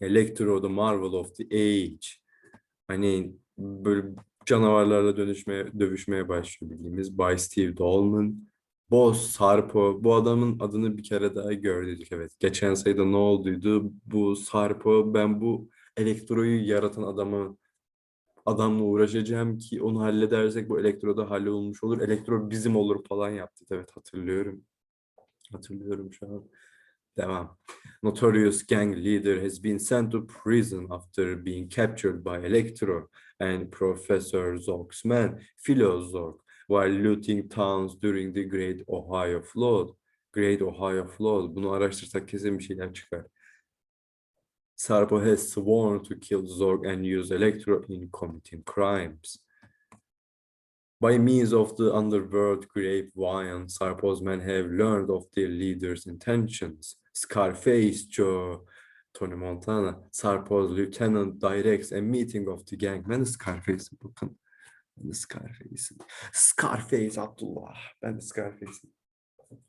Electro, the marvel of the age. Hani böyle canavarlarla dönüşmeye, dövüşmeye başlıyor bildiğimiz By Steve Dolman. Boss, Sarpo. Bu adamın adını bir kere daha gördük evet. Geçen sayıda ne olduydu? Bu Sarpo, ben bu elektroyu yaratan adamı adamla uğraşacağım ki onu halledersek bu elektro da hallolmuş olur. Elektro bizim olur falan yaptı. Evet hatırlıyorum. Hatırlıyorum şu an. Devam. Notorious gang leader has been sent to prison after being captured by Electro and Professor Zork's men, Philo Zork, while looting towns during the Great Ohio Flood. Great Ohio Flood. Bunu araştırsak kesin bir şeyler çıkar. Sarpo has sworn to kill Zorg and use Electro in committing crimes. By means of the underworld grapevine, Sarpo's men have learned of their leader's intentions. Scarface Joe, Tony Montana, Sarpo's lieutenant directs a meeting of the gang. Ben de Scarface'im bakın. Ben Scarface'im. Scarface Abdullah. Ben Scarface'im.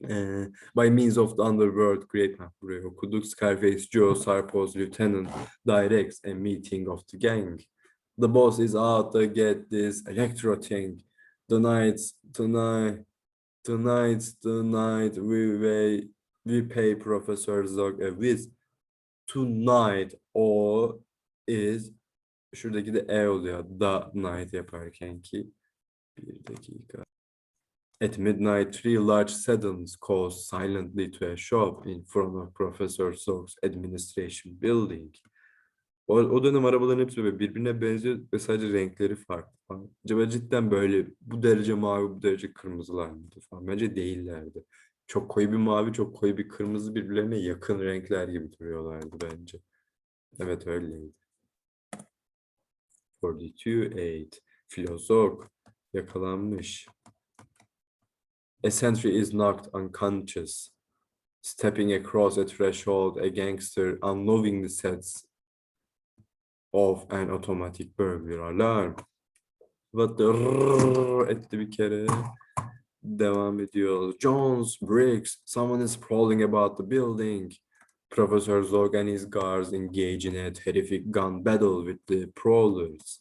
Ee, by means of the underworld great ha, burayı okuduk. Scarface Joe, Sarpo's lieutenant, directs a meeting of the gang. The boss is out to get this electro thing. Tonight, tonight, tonight, tonight, we pay, we pay Professor Zog a visit. Tonight, o is, şuradaki de e oluyor. The night yaparken ki. Bir dakika. At midnight, three large sedans close silently to a shop in front of Professor Zog's administration building. O, o dönem arabaların hepsi böyle birbirine benziyor ve sadece renkleri farklı falan. Acaba cidden böyle bu derece mavi, bu derece kırmızılar mıydı falan? Bence değillerdi. Çok koyu bir mavi, çok koyu bir kırmızı birbirlerine yakın renkler gibi duruyorlardı bence. Evet öyleydi. 42-8. Filozof yakalanmış. A sentry is knocked unconscious. Stepping across a threshold, a gangster unknowingly sets off an automatic burglar alarm. What the etti bir kere. Devam ediyor. Jones, Briggs, someone is prowling about the building. Professor Zog and his guards engage in a terrific gun battle with the prowlers.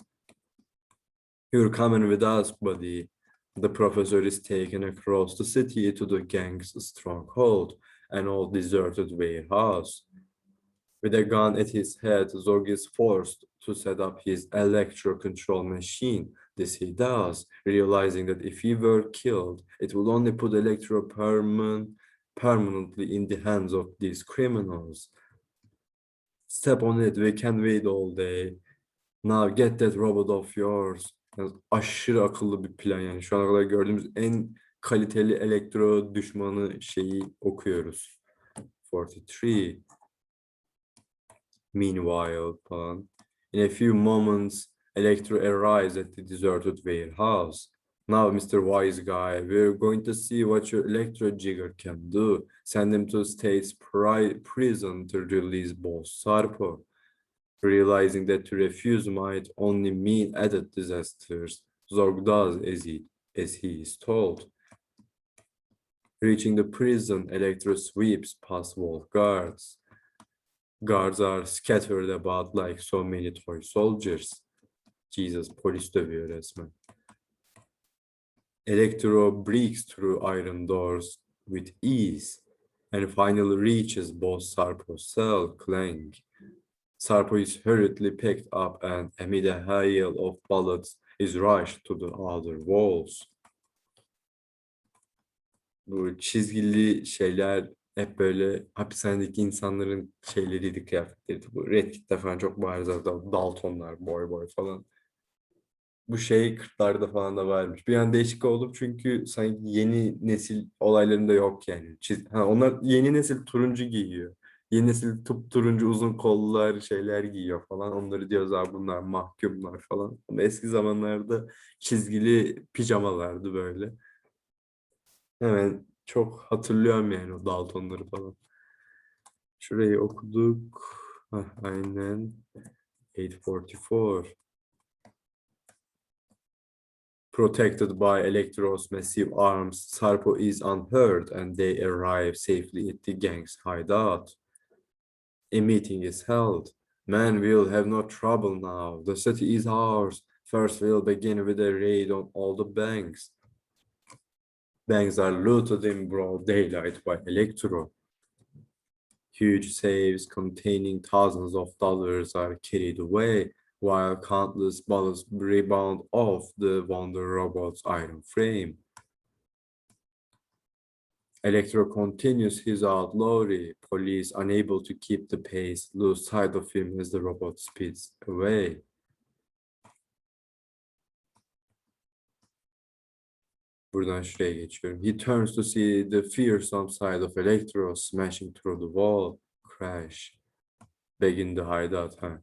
You're coming with us, buddy. The professor is taken across the city to the gang's stronghold, an old deserted warehouse. With a gun at his head, Zog is forced to set up his electro control machine. This he does, realizing that if he were killed, it will only put Electro perman permanently in the hands of these criminals. Step on it, we can wait all day. Now get that robot of yours. Yani aşırı akıllı bir plan yani. Şu ana kadar gördüğümüz en kaliteli elektro düşmanı şeyi okuyoruz. 43. Meanwhile falan. In a few moments, Electro arrives at the deserted warehouse. Now, Mr. Wise Guy, we're going to see what your Electro Jigger can do. Send him to State's pri prison to release Boss Sarpo. Realizing that to refuse might only mean added disasters, Zorg does as he, as he is told. Reaching the prison, Electro sweeps past wall guards. Guards are scattered about like so many toy soldiers. Jesus, polis dövüyor resmen. Electro breaks through iron doors with ease and finally reaches boss Sarpo's cell, Clang. Sarpo is hurriedly picked up and amid a hail of bullets is rushed to the other walls. Bu çizgili şeyler hep böyle hapishanedeki insanların şeyleriydi, kıyafetleriydi. Bu Red Kit'te falan çok bariz Daltonlar, boy boy falan. Bu şey 40'larda falan da varmış. Bir an değişik oldum çünkü sanki yeni nesil olaylarında yok yani. Çiz- ha, onlar yeni nesil turuncu giyiyor. Yeni nesil tıp turuncu uzun kollular şeyler giyiyor falan. Onları diyoruz abi bunlar mahkumlar falan. Ama eski zamanlarda çizgili pijamalardı böyle. Hemen çok hatırlıyorum yani o Daltonları falan. Şurayı okuduk. Hah, aynen. 844. Protected by Electro's massive arms, Sarpo is unhurt and they arrive safely at the gang's hideout. A meeting is held. Man will have no trouble now. The city is ours. First, we'll begin with a raid on all the banks. Banks are looted in broad daylight by Electro. Huge safes containing thousands of dollars are carried away, while countless bullets rebound off the Wonder Robot's iron frame. Electro continues his outlawry. Police, unable to keep the pace, lose sight of him as the robot speeds away. Buradan şuraya geçiyorum. He turns to see the fearsome side of Electro smashing through the wall. Crash. Begin the hideout. Huh?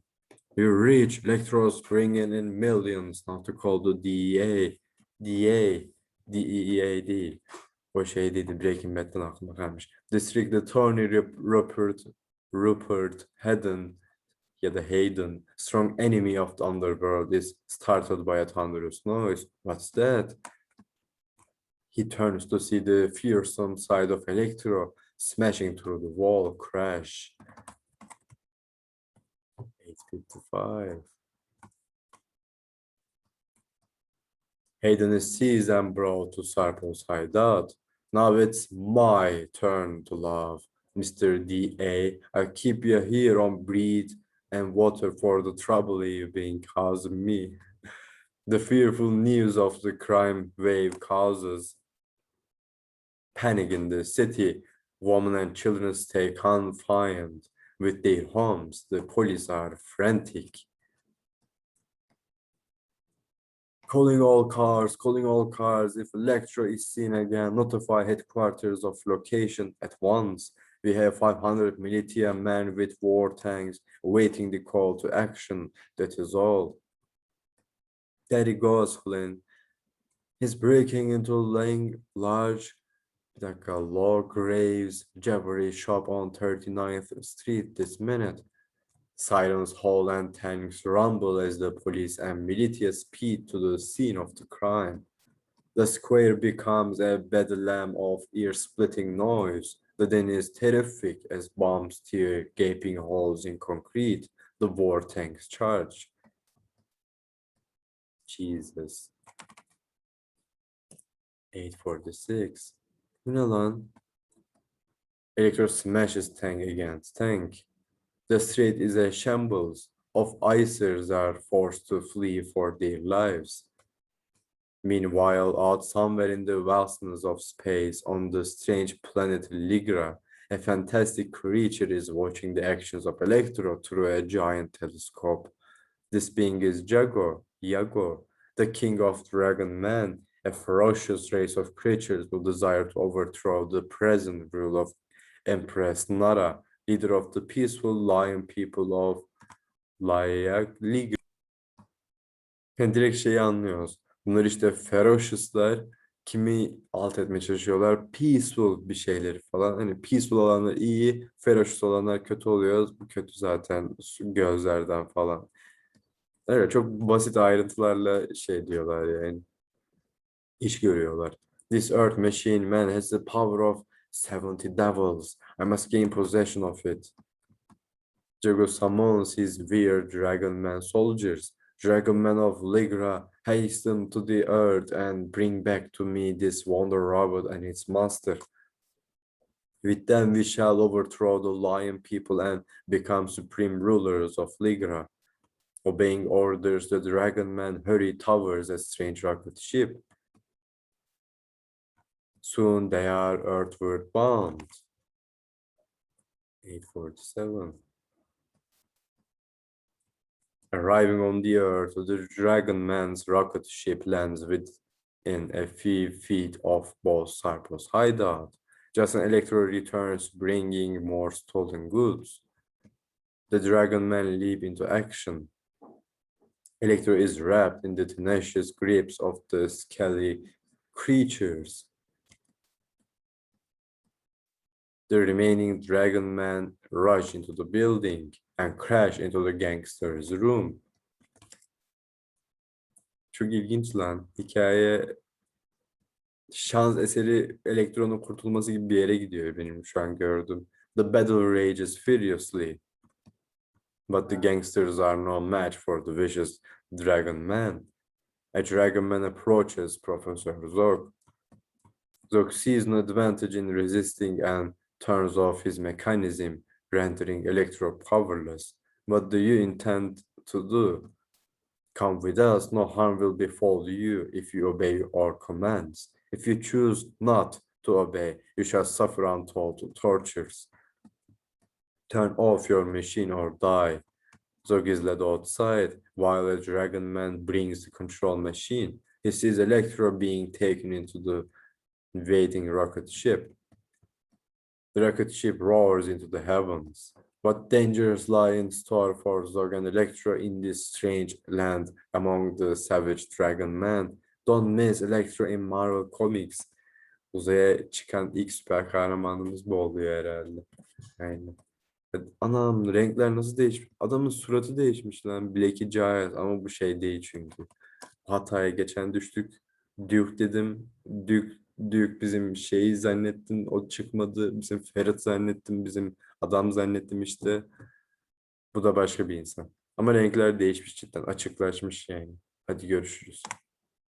You reach Electro's bringing in millions, not to call the DEA. DEA. Değil. O şey. Breaking Bad'den aklıma kalmış. District Attorney Rup- Rupert Rupert Hayden ya da Hayden, strong enemy of the underworld, is startled by a thunderous noise. What's that? He turns to see the fearsome side of Electro smashing through the wall. Crash. 855. Hayden seized and brought to Sarpo's hideout. Now it's my turn to love. Mr. D.A., I'll keep you here on bread and water for the trouble you've been causing me. The fearful news of the crime wave causes panic in the city. Women and children stay confined with their homes. The police are frantic. Calling all cars, calling all cars. If Electro is seen again, notify headquarters of location at once. We have 500 militia men with war tanks awaiting the call to action. That is all. There he goes, Flynn. He's breaking into lang- large, like a law graves jewelry shop on 39th Street this minute. Sirens howl and tanks rumble as the police and militia speed to the scene of the crime. The square becomes a bedlam of ear-splitting noise. The din is terrific as bombs tear gaping holes in concrete. The war tanks charge. Jesus. 846. Bu? Electro smashes tank against tank. The street is a shambles. Of icers are forced to flee for their lives. Meanwhile, out somewhere in the vastness of space, on the strange planet Ligra, a fantastic creature is watching the actions of Electro through a giant telescope. This being is Jago, Iago, the king of Dragon Man, a ferocious race of creatures who desire to overthrow the present rule of Empress Nara, leader of the peaceful lion people of Layak Liga. Yani direkt şeyi anlıyoruz. Bunlar işte ferocious'lar kimi alt etmeye çalışıyorlar. Peaceful bir şeyleri falan. Hani peaceful olanlar iyi, ferocious olanlar kötü oluyor. Bu kötü zaten gözlerden falan. Evet çok basit ayrıntılarla şey diyorlar yani. İş görüyorlar. This earth machine man has the power of 70 devils. I must gain possession of it. Jago summons his weird dragon man soldiers. Dragon man of Ligra, hasten to the earth and bring back to me this wonder robot and its master. With them we shall overthrow the lion people and become supreme rulers of Ligra. Obeying orders, the dragon man hurry towards a strange rocket ship. Soon they are earthward bound. 847. Arriving on the earth, the dragon man's rocket ship lands within a few feet of both Sarpos hideout. Just an Electro returns bringing more stolen goods. The dragon man leap into action. Electro is wrapped in the tenacious grips of the scaly creatures. The remaining dragon men rush into the building and crash into the gangster's room. Çok ilginç lan. Hikaye şans eseri elektronun kurtulması gibi bir yere gidiyor benim şu an gördüm. The battle rages furiously. But the gangsters are no match for the vicious Dragon Man. A Dragon Man approaches Professor Zork. Zork sees no advantage in resisting and turns off his mechanism, rendering Electro powerless. What do you intend to do? Come with us, no harm will befall you if you obey our commands. If you choose not to obey, you shall suffer untold tortures. Turn off your machine or die. Zog is led outside while a dragon man brings the control machine. He sees Electro being taken into the waiting rocket ship. The rocket ship roars into the heavens. What dangers lie in store for Zog and Electro in this strange land among the savage dragon man? Don't miss Electro in Marvel Comics. Uzaya çıkan ilk süper kahramanımız bu oluyor herhalde. Aynen. Evet, Anam renkler nasıl değişmiş? Adamın suratı değişmiş lan. Black'i Giant ama bu şey değil çünkü. Hataya geçen düştük. Duke dedim. Duke, Duke bizim şeyi zannettim. O çıkmadı. Bizim Ferhat zannettim. Bizim adam zannettim işte. Bu da başka bir insan. Ama renkler değişmiş cidden. Açıklaşmış yani. Hadi görüşürüz.